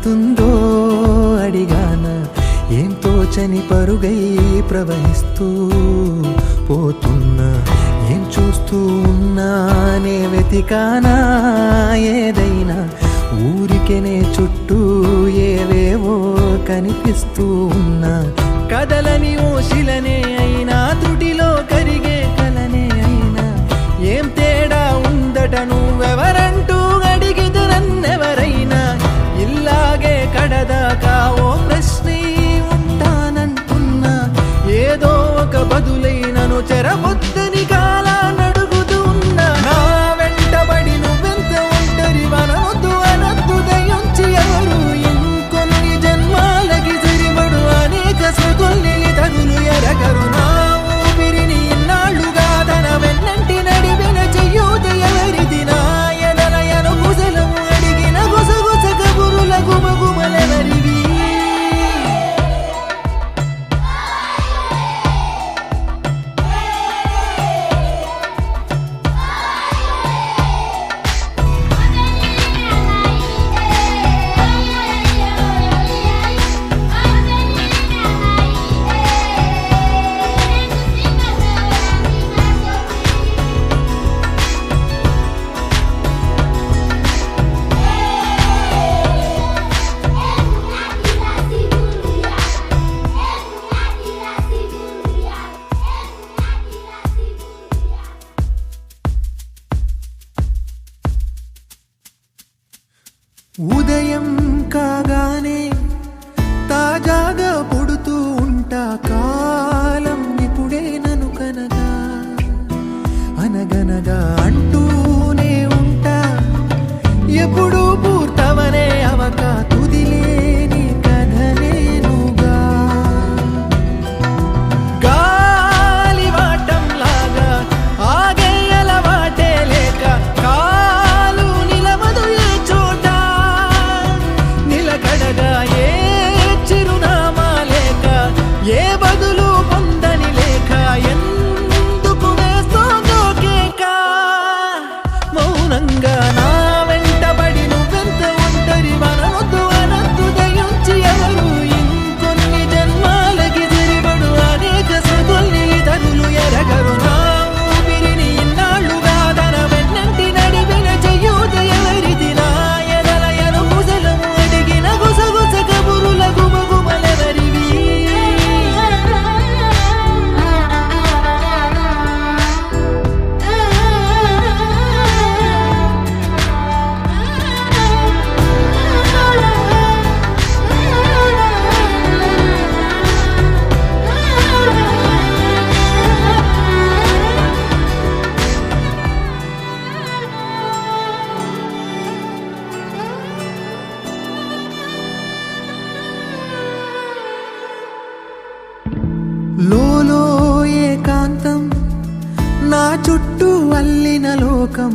పడుతుందో అడిగాన. ఏం తోచని పరుగై ప్రవహిస్తూ పోతున్నా. ఏం చూస్తూ ఉన్నానే వెతికానా ఏదైనా. ఊరికెనే చుట్టూ ఏవేవో కనిపిస్తూ ఏదో ఒక బదులైనను చెరవొద్దని ఉదయం కాగానే లోకం